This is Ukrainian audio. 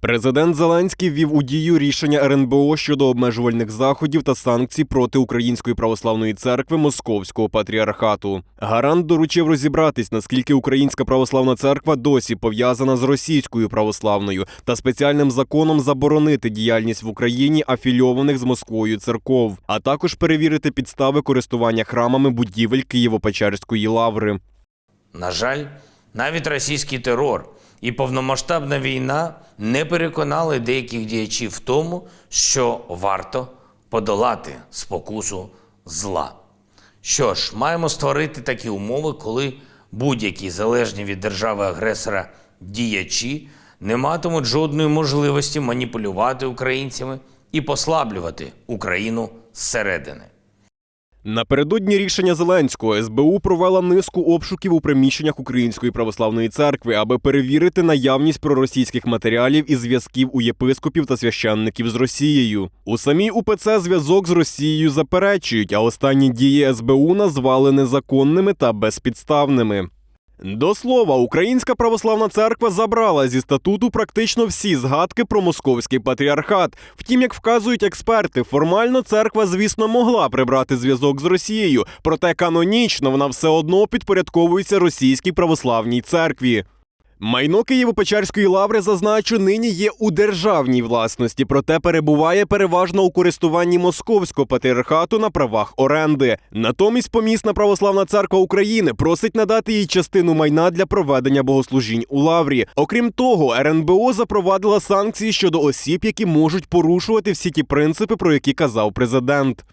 Президент Зеленський ввів у дію рішення РНБО щодо обмежувальних заходів та санкцій проти Української православної церкви Московського патріархату. Гарант доручив розібратись, наскільки Українська православна церква досі пов'язана з російською православною та спеціальним законом заборонити діяльність в Україні афільованих з Москвою церков, а також перевірити підстави користування храмами будівель Києво-Печерської лаври. На жаль, навіть російський терор і повномасштабна війна не переконали деяких діячів в тому, що варто подолати спокусу зла. Що ж, маємо створити такі умови, коли будь-які залежні від держави-агресора діячі не матимуть жодної можливості маніпулювати українцями і послаблювати Україну зсередини. Напередодні рішення Зеленського СБУ провела низку обшуків у приміщеннях Української православної церкви, аби перевірити наявність проросійських матеріалів і зв'язків у єпископів та священників з Росією. У самій УПЦ зв'язок з Росією заперечують, а останні дії СБУ назвали незаконними та безпідставними. До слова, Українська православна церква забрала зі статуту практично всі згадки про московський патріархат. Втім, як вказують експерти, формально церква, звісно, могла прибрати зв'язок з Росією, проте канонічно вона все одно підпорядковується російській православній церкві. Майно Києво-Печерської лаври, зазначу, нині є у державній власності, проте перебуває переважно у користуванні московського патріархату на правах оренди. Натомість помісна православна церква України просить надати їй частину майна для проведення богослужінь у лаврі. Окрім того, РНБО запровадила санкції щодо осіб, які можуть порушувати всі ті принципи, про які казав президент.